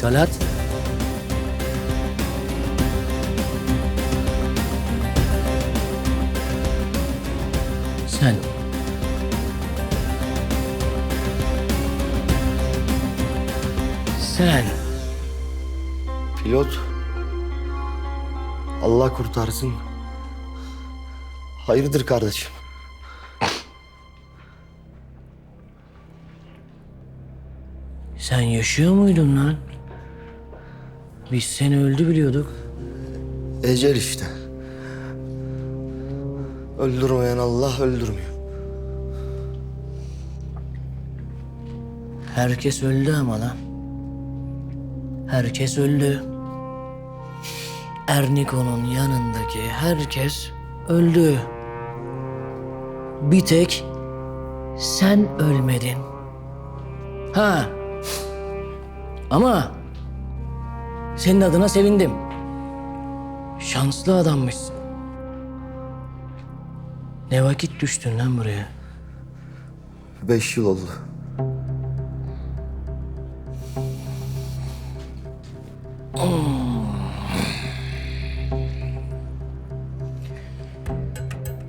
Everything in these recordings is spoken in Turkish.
Talat. Sen. Sen. Pilot. Allah kurtarsın. Hayırdır kardeşim? Sen yaşıyor muydun lan? Biz seni öldü biliyorduk. Ecel işte. Öldürmeyen Allah öldürmüyor. Herkes öldü ama lan. Herkes öldü. Erniko'nun yanındaki herkes öldü. Bir tek sen ölmedin. Ha. Ama senin adına sevindim. Şanslı adammışsın. Ne vakit düştün lan buraya? Beş yıl oldu.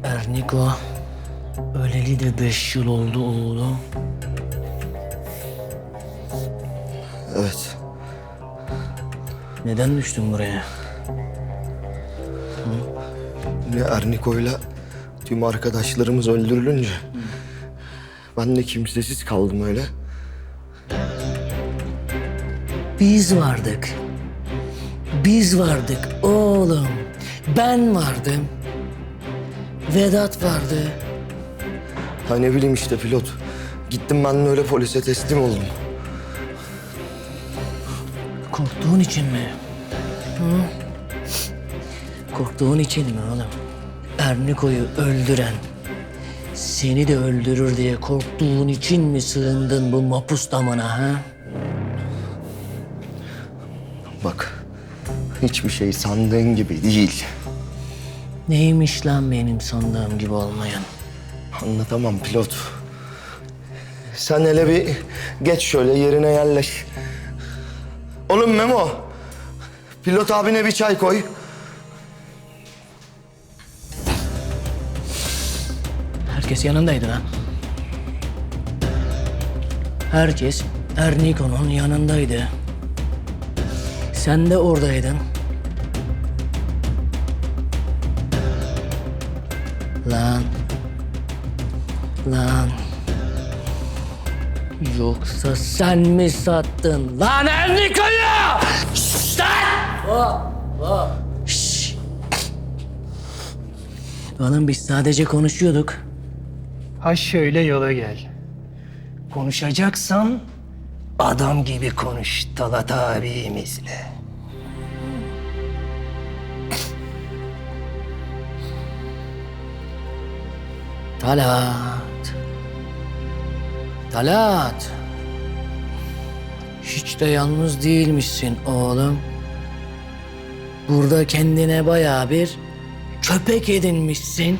Erniko, öleli de beş yıl oldu oğlum. Evet. Neden düştün buraya? Ne Erniko'yla tüm arkadaşlarımız öldürülünce ben de kimsesiz kaldım öyle. Biz vardık. Biz vardık oğlum. Ben vardım. Vedat vardı. Ha ne bileyim işte pilot. Gittim ben de öyle polise teslim oldum. Korktuğun için mi? Hı? Korktuğun için mi oğlum? Erniko'yu öldüren, seni de öldürür diye korktuğun için mi sığındın bu mapus damına ha? Bak hiçbir şey sandığın gibi değil. Neymiş lan benim sandığım gibi olmayan? Anlatamam pilot. Sen hele bir geç şöyle yerine yerleş. Oğlum Memo. Pilot abine bir çay koy. Herkes yanındaydı lan. Herkes Erniko'nun yanındaydı. Sen de oradaydın. Lan. Lan. Yoksa sen mi sattın lan Erniko'yu? Şşş lan! Şşş. Oğlum biz sadece konuşuyorduk. Ha şöyle yola gel. Konuşacaksan adam gibi konuş Talat abimizle. Talat. Talat. Hiç de yalnız değilmişsin oğlum. Burada kendine bayağı bir köpek edinmişsin.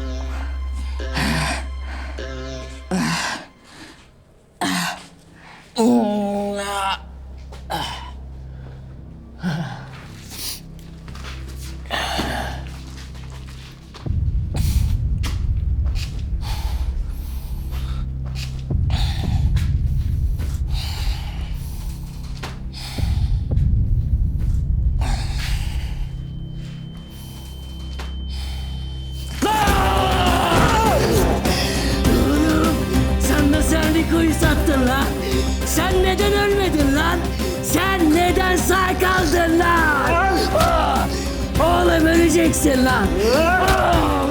Enrico'yu sattın lan? Sen neden ölmedin lan? Sen neden sağ kaldın lan? Oğlum öleceksin lan.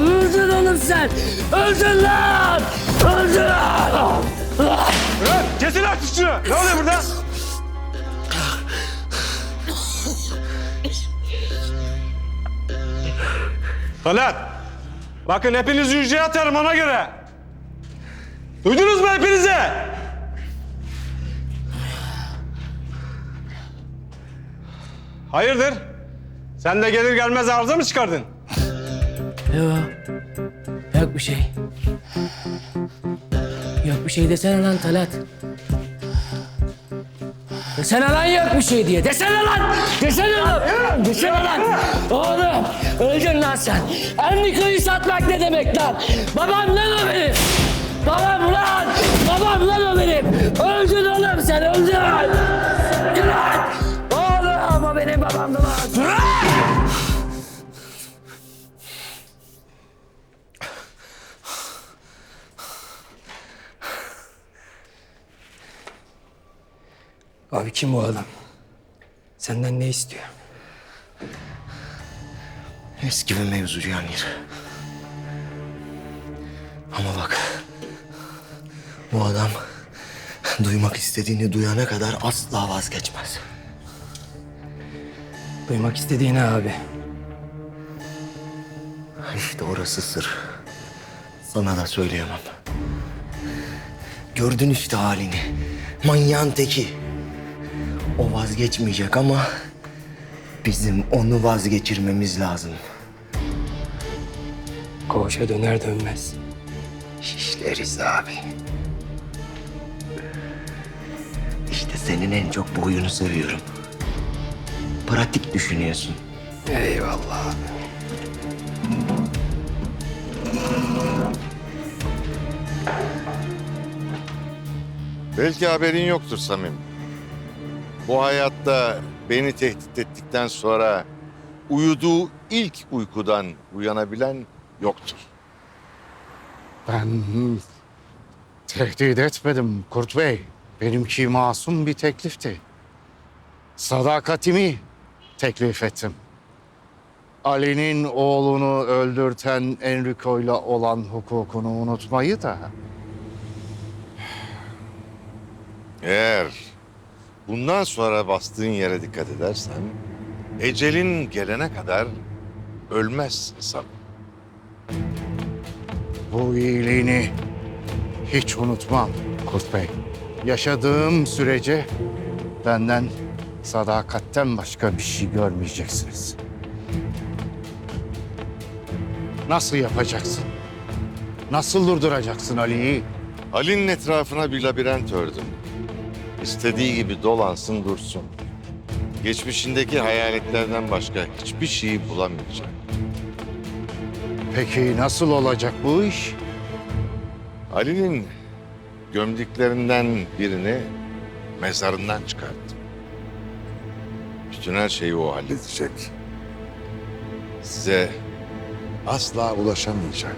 Öldün oğlum sen. Öldün lan. Öldüler! Kesin artık şunu. Ne oluyor burada? Talat. Bakın hepinizi hücreye atarım ona göre. Duydunuz mu hepinizi? Hayırdır? Sen de gelir gelmez arıza mı çıkardın? Yok. Yok bir şey. Yok bir şey desene lan Talat. Desene lan yok bir şey diye. Desene lan. Desene lan. Desene lan. Oğlum öldün lan sen. Enriko'yu satmak ne demek lan? Babam lan o benim. Babam lan. Babam lan o benim. Öldün oğlum sen öldün. Öldün lan. Oğlum o benim babamdı lan. Abi kim bu adam? Senden ne istiyor? Eski bir mevzu Cihangir. Ama bak. Bu adam duymak istediğini duyana kadar asla vazgeçmez. Duymak istediğini abi. İşte orası sır. Sana da söyleyemem. Gördün işte halini. Manyağın teki. O vazgeçmeyecek ama bizim onu vazgeçirmemiz lazım. Koğuşa döner dönmez. Şişleriz abi. Senin en çok bu huyunu seviyorum. Pratik düşünüyorsun. Eyvallah abi. Belki haberin yoktur Samim. Bu hayatta beni tehdit ettikten sonra uyuduğu ilk uykudan uyanabilen yoktur. Ben tehdit etmedim Kurt Bey. Benimki masum bir teklifti. Sadakatimi teklif ettim. Ali'nin oğlunu öldürten Enrico'yla olan hukukunu unutmayı da Eğer bundan sonra bastığın yere dikkat edersen ecelin gelene kadar ölmezsin Samim. bu iyiliğini hiç unutmam Kurt Bey. Yaşadığım sürece benden sadakatten başka bir şey görmeyeceksiniz. Nasıl yapacaksın? Nasıl durduracaksın Ali'yi? Ali'nin etrafına bir labirent ördüm. İstediği gibi dolansın dursun. Geçmişindeki hayaletlerden başka hiçbir şeyi bulamayacak. Peki nasıl olacak bu iş? Ali'nin gömdüklerinden birini mezarından çıkarttım. Bütün her şeyi o halledecek. Size asla ulaşamayacak.